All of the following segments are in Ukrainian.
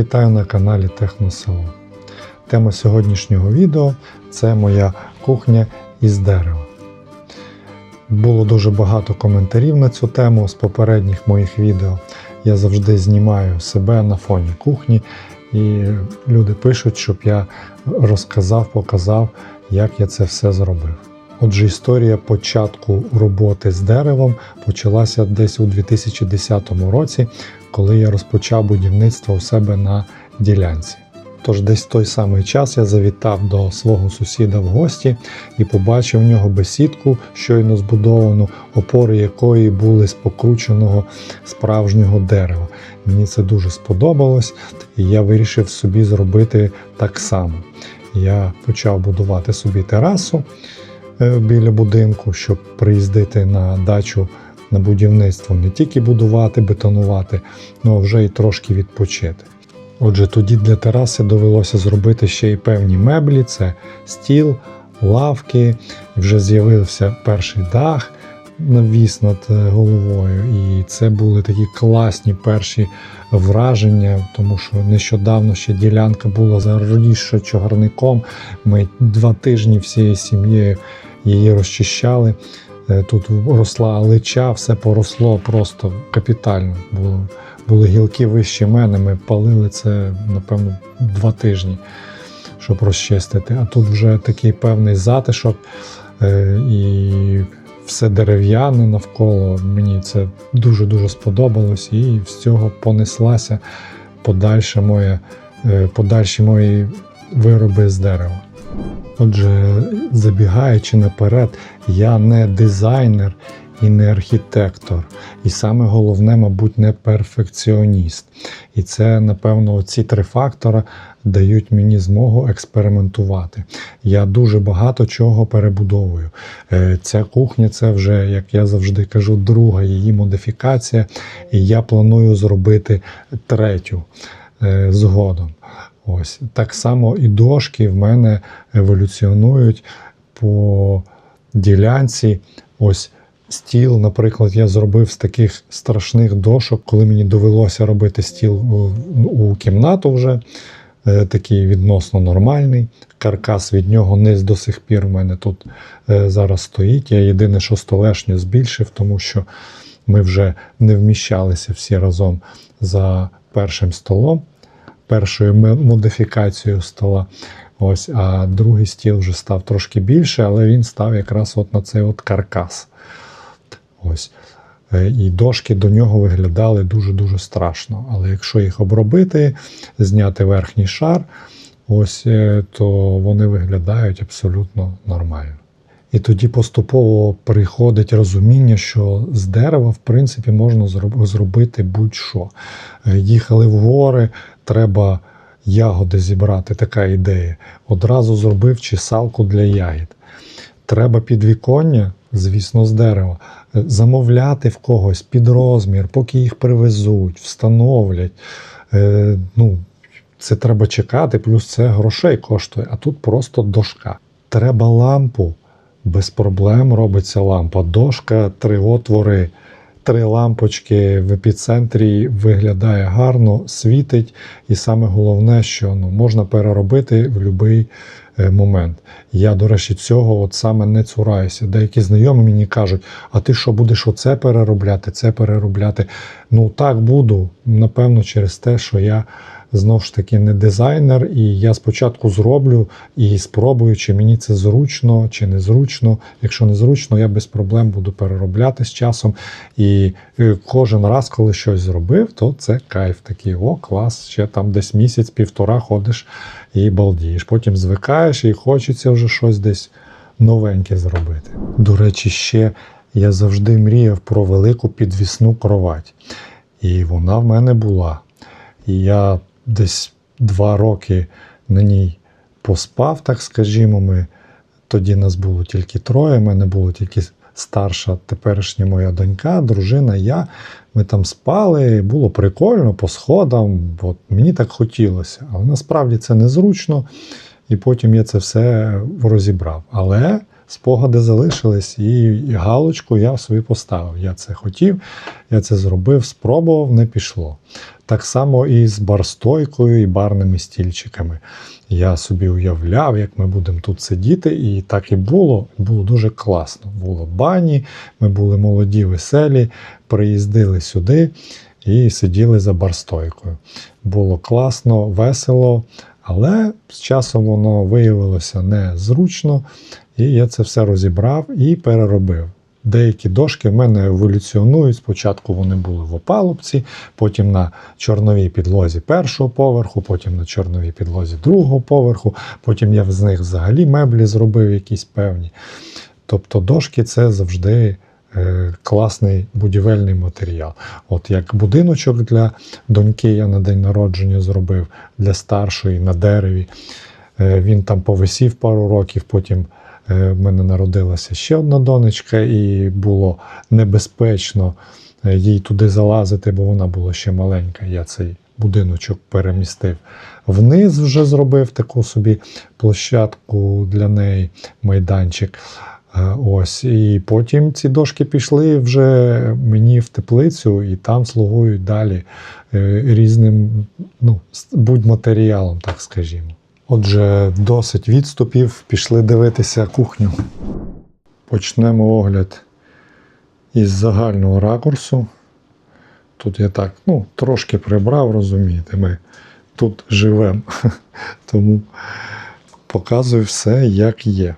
Вітаю на каналі Техносело. Тема сьогоднішнього відео це моя кухня із дерева. Було дуже багато коментарів на цю тему з попередніх моїх відео. Я завжди знімаю себе на фоні кухні, і люди пишуть, щоб я розказав, показав, як я це все зробив. Отже, історія початку роботи з деревом почалася десь у 2010 році, коли я розпочав будівництво у себе на ділянці. Тож десь той самий час я завітав до свого сусіда в гості і побачив в нього бесідку, щойно збудовану, опори якої були з покрученого справжнього дерева. Мені це дуже сподобалось, і я вирішив собі зробити так само. Я почав будувати собі терасу біля будинку, щоб приїздити на дачу на будівництво, не тільки будувати, бетонувати, ну а вже й трошки відпочити. Отже, тоді для тераси довелося зробити ще й певні меблі: це стіл, лавки, вже з'явився перший дах навіс над е, головою. І це були такі класні перші враження, тому що нещодавно ще ділянка була заросша чагарником. Ми два тижні всією сім'єю її розчищали. Е, Тут росла лича, все поросло просто капітально. Було, були гілки вище мене. Ми палили це, напевно, два тижні, щоб розчистити. А тут вже такий певний затишок е, і все дерев'яне навколо. Мені це дуже-дуже сподобалось, і з цього понеслася подальша моя, е, подальші мої вироби з дерева. Отже, забігаючи наперед, я не дизайнер і не архітектор. І саме головне, мабуть, не перфекціоніст. І це, напевно, ці три фактора дають мені змогу експериментувати. Я дуже багато чого перебудовую. Е, Ця кухня це вже, як я завжди кажу, друга її модифікація, і я планую зробити третю е, згодом. Ось так само і дошки в мене еволюціонують по ділянці. Ось стіл, наприклад, я зробив з таких страшних дошок, коли мені довелося робити стіл у, у кімнату вже. е, Такий відносно нормальний. Каркас від нього низ до сих пір в мене тут е, зараз стоїть. Я єдине, що столешню збільшив, тому що ми вже не вміщалися всі разом за першим столом першою модифікацією стола. Ось, а другий стіл вже став трошки більше, але він став якраз от на цей от каркас. Ось. Е, І дошки до нього виглядали дуже-дуже страшно. Але якщо їх обробити, зняти верхній шар, ось, е, то вони виглядають абсолютно нормально. І тоді поступово приходить розуміння, що з дерева, в принципі, можна зробити будь-що. Е, Їхали в гори, треба ягоди зібрати, така ідея. Одразу зробив чесалку для ягід. Треба підвіконня, звісно, з дерева, е, замовляти в когось під розмір, поки їх привезуть, встановлять. Е, ну, це треба чекати, плюс це грошей коштує, а тут просто дошка. Треба лампу. Без проблем робиться лампа. Дошка, три отвори, три лампочки в епіцентрі виглядає гарно, світить. І саме головне, що ну, можна переробити в будь-який момент. Я, до речі, цього от саме не цураюся. Деякі знайомі мені кажуть: а ти що будеш оце переробляти, це переробляти? Ну так буду. Напевно, через те, що я знову ж таки не дизайнер, і я спочатку зроблю і спробую, чи мені це зручно, чи незручно. Якщо не зручно, я без проблем буду переробляти з часом. І е, кожен раз, коли щось зробив, то це кайф такий. О, клас, ще там десь місяць-півтора ходиш і балдієш. Потім звикаєш і хочеться вже щось десь новеньке зробити. До речі, ще я завжди мріяв про велику підвісну кровать. І вона в мене була. І я десь два роки на ній поспав, так скажімо. Ми тоді нас було тільки троє. мене було тільки старша теперішня моя донька, дружина, я. Ми там спали, було прикольно по сходам. От мені так хотілося. Але насправді це незручно. І потім я це все розібрав. Але спогади залишились, і, галочку я собі поставив. Я це хотів, я це зробив, спробував, не пішло. Так само і з барстойкою і барними стільчиками. Я собі уявляв, як ми будемо тут сидіти, і так і було. Було дуже класно. Було бані, ми були молоді, веселі, приїздили сюди і сиділи за барстойкою. Було класно, весело, але з часом воно виявилося незручно, і я це все розібрав і переробив. Деякі дошки в мене еволюціонують. Спочатку вони були в опалубці, потім на чорновій підлозі першого поверху, потім на чорновій підлозі другого поверху, потім я з них взагалі меблі зробив якісь певні. Тобто дошки це завжди класний будівельний матеріал. От як будиночок для доньки я на день народження зробив для старшої на дереві. Е, він там повисів пару років, потім е, в мене народилася ще одна донечка, і було небезпечно е, їй туди залазити, бо вона була ще маленька. Я цей будиночок перемістив вниз, вже зробив таку собі площадку для неї, майданчик. Е, Ось, і потім ці дошки пішли вже мені в теплицю, і там слугують далі е, різним ну, будь-матеріалом, так скажімо. Отже, досить відступів, пішли дивитися кухню. Почнемо огляд із загального ракурсу. Тут я так ну, трошки прибрав, розумієте, ми тут живемо. Тому показую все, як є.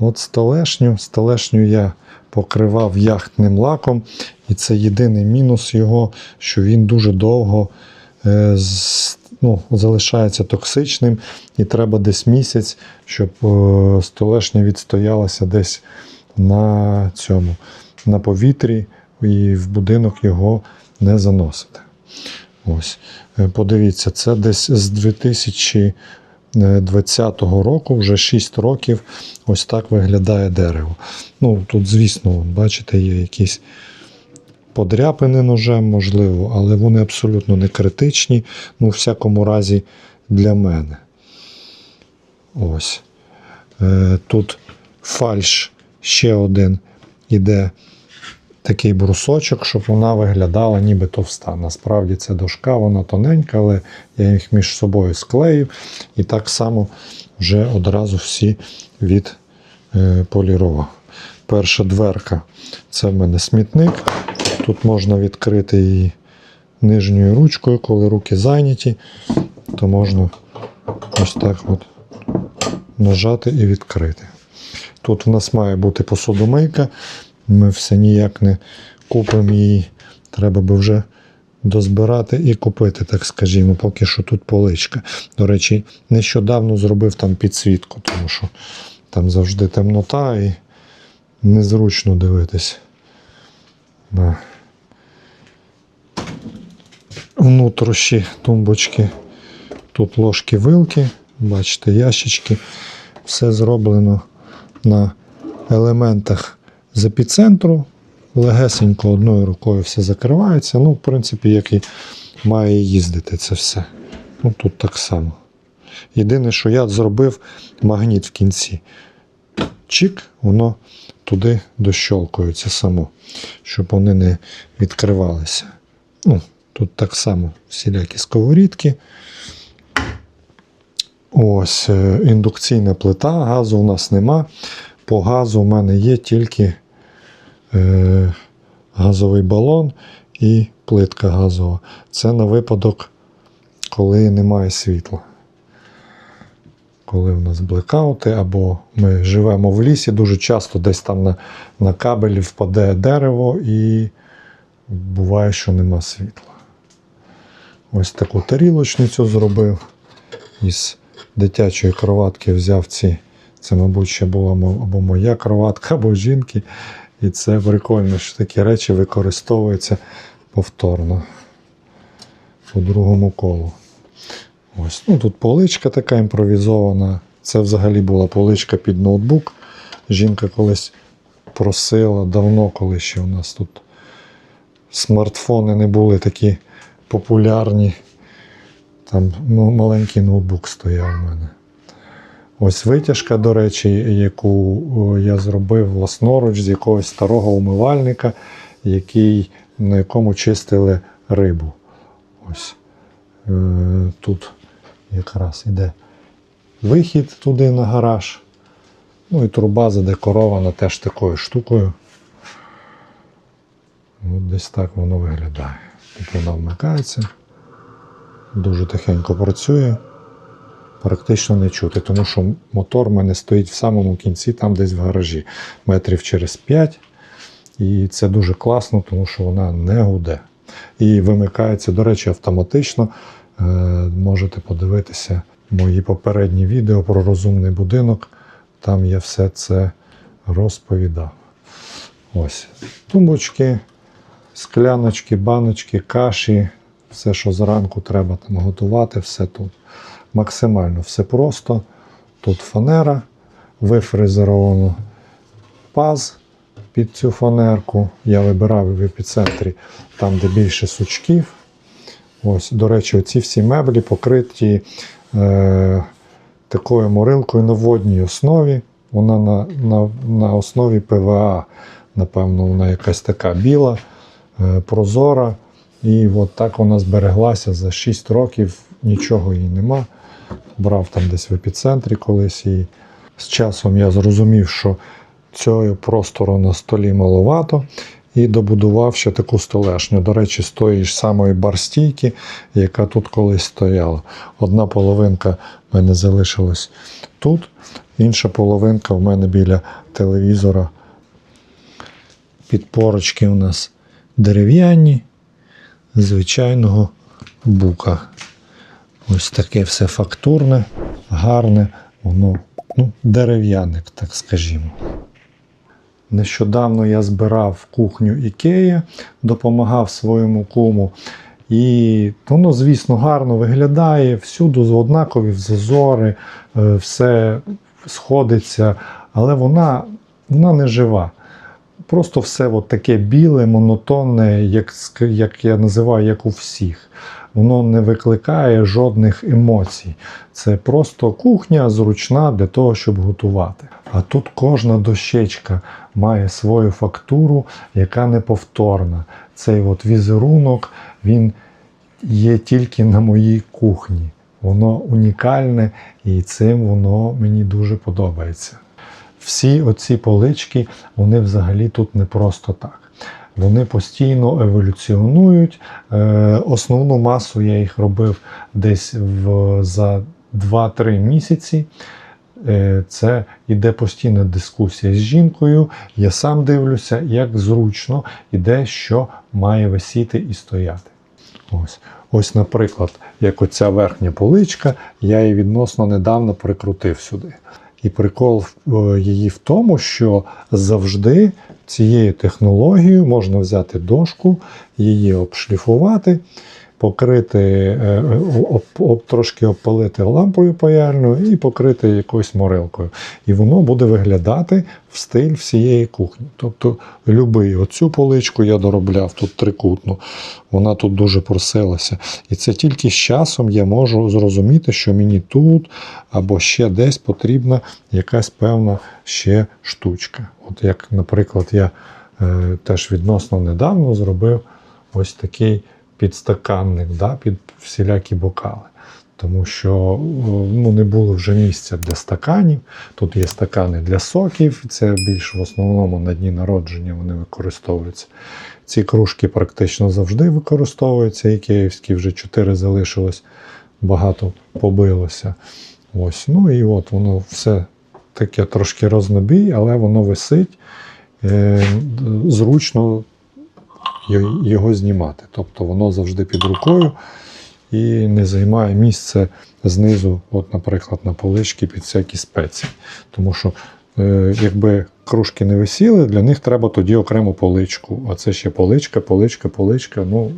От столешню, столешню я покривав яхтним лаком, і це єдиний мінус його, що він дуже довго е, ну, залишається токсичним, і треба десь місяць, щоб е, столешня відстоялася десь на цьому, на повітрі, і в будинок його не заносити. Ось. Е, Подивіться, це десь з 2020 року, вже 6 років, ось так виглядає дерево. Ну, тут, звісно, бачите, є якісь подряпини ножем, можливо, але вони абсолютно не критичні. Ну, в всякому разі, для мене. Ось. Е, Тут фальш ще один іде такий брусочок, щоб вона виглядала ніби товста. Насправді це дошка, вона тоненька, але я їх між собою склеїв і так само вже одразу всі відполірував. Перша дверка це в мене смітник. Тут можна відкрити її нижньою ручкою, коли руки зайняті, то можна ось так от нажати і відкрити. Тут в нас має бути посудомийка. Ми все ніяк не купимо її. Треба би вже дозбирати і купити, так скажімо, поки що тут поличка. До речі, нещодавно зробив там підсвітку, тому що там завжди темнота і незручно дивитись. Внутрішні тумбочки. Тут ложки вилки, бачите, ящички. Все зроблено на елементах з епіцентру. Легесенько одною рукою все закривається. Ну, в принципі, як і має їздити це все. Ну, тут так само. Єдине, що я зробив магніт в кінці. Чик, воно туди дощолкується само, щоб вони не відкривалися. Ну, тут так само всілякі сковорідки. Ось е, індукційна плита, газу у нас нема. По газу в мене є тільки е, газовий балон і плитка газова. Це на випадок, коли немає світла. Коли в нас блекаути, або ми живемо в лісі, дуже часто десь там на, на кабелі впаде дерево і буває, що нема світла. Ось таку тарілочницю зробив. Із дитячої кроватки взяв ці. Це, мабуть, ще була або моя кроватка, або жінки. І це прикольно, що такі речі використовуються повторно у другому колу. Ось. Ну, тут поличка така імпровізована. Це взагалі була поличка під ноутбук. Жінка колись просила давно, коли ще у нас тут смартфони не були такі популярні. Там маленький ноутбук стояв у мене. Ось витяжка, до речі, яку я зробив власноруч з якогось старого умивальника, який, на якому чистили рибу. Ось е, тут якраз іде вихід туди на гараж. Ну і труба задекорована теж такою штукою. От десь так воно виглядає. Тут вона вмикається, дуже тихенько працює, практично не чути, тому що мотор в мене стоїть в самому кінці, там десь в гаражі, метрів через 5. І це дуже класно, тому що вона не гуде. І вимикається, до речі, автоматично. Е, можете подивитися мої попередні відео про розумний будинок. Там я все це розповідав. Ось тумбочки, скляночки, баночки, каші, все, що зранку треба там готувати, все тут. Максимально все просто. Тут фанера, вифрезеровано паз під цю фанерку. Я вибирав в епіцентрі там, де більше сучків. Ось, до речі, оці всі меблі покриті е, такою морилкою на водній основі. Вона на, на, на основі ПВА. Напевно, вона якась така біла, е, прозора. І от так вона збереглася за 6 років, нічого їй нема. Брав там десь в епіцентрі колись. І з часом я зрозумів, що цього простору на столі маловато. І добудував ще таку столешню. До речі, з тої ж самої барстійки, яка тут колись стояла. Одна половинка в мене залишилась тут, інша половинка в мене біля телевізора. Підпорочки у нас дерев'яні, звичайного бука. Ось таке все фактурне, гарне, воно ну, дерев'яник, так скажімо. Нещодавно я збирав кухню Ікея, допомагав своєму куму. І воно, звісно, гарно виглядає, всюди однакові зазори, е, все сходиться, але вона, вона не жива. Просто все от таке біле, монотонне, як, як я називаю, як у всіх. Воно не викликає жодних емоцій. Це просто кухня зручна для того, щоб готувати. А тут кожна дощечка має свою фактуру, яка неповторна. Цей от візерунок він є тільки на моїй кухні. Воно унікальне і цим воно мені дуже подобається. Всі оці полички, вони взагалі тут не просто так. Вони постійно еволюціонують. Е, основну масу я їх робив десь в, за 2-3 місяці. Е, Це йде постійна дискусія з жінкою. Я сам дивлюся, як зручно і що має висіти і стояти. Ось, ось, наприклад, як оця верхня поличка, я її відносно недавно прикрутив сюди. І прикол е, її в тому, що завжди цією технологією можна взяти дошку, її обшліфувати, покрити, е, об, трошки обпалити лампою паяльною і покрити якоюсь морилкою. І воно буде виглядати в стиль всієї кухні. Тобто, любий, оцю поличку я доробляв тут трикутну, вона тут дуже просилася. І це тільки з часом я можу зрозуміти, що мені тут або ще десь потрібна якась певна ще штучка. От як, наприклад, я е, теж відносно недавно зробив ось такий підстаканник да, під всілякі бокали. Тому що ну, не було вже місця для стаканів. Тут є стакани для соків, це більш в основному на дні народження вони використовуються. Ці кружки практично завжди використовуються, і київські вже чотири залишилось, багато побилося. Ось, ну і от воно все таке трошки рознобій, але воно висить. Е, зручно його знімати. Тобто воно завжди під рукою і не займає місце знизу, от, наприклад, на поличці під всякі спеції. Тому що, е, якби кружки не висіли, для них треба тоді окрему поличку. А це ще поличка, поличка, поличка. Ну,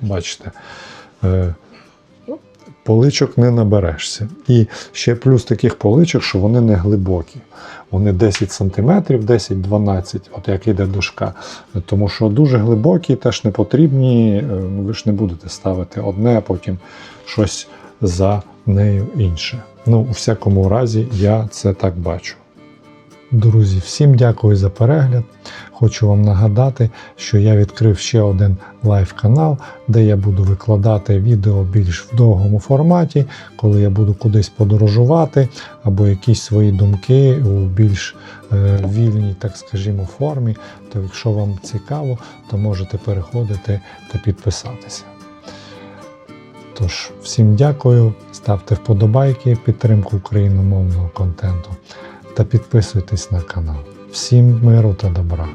бачите. Поличок не наберешся. І ще плюс таких поличок, що вони не глибокі. Вони 10 см, 10-12, от як іде дошка. Тому що дуже глибокі, теж не потрібні. е, ну, Ви ж не будете ставити одне, а потім щось за нею інше. Ну, у всякому разі, я це так бачу. Друзі, всім дякую за перегляд. Хочу вам нагадати, що я відкрив ще один лайв-канал, де я буду викладати відео більш в довгому форматі, коли я буду кудись подорожувати, або якісь свої думки у більш е, вільній, так скажімо, формі. То якщо вам цікаво, то можете переходити та підписатися. Тож, всім дякую, ставте вподобайки, підтримку україномовного контенту та підписуйтесь на канал. Всім миру та добра.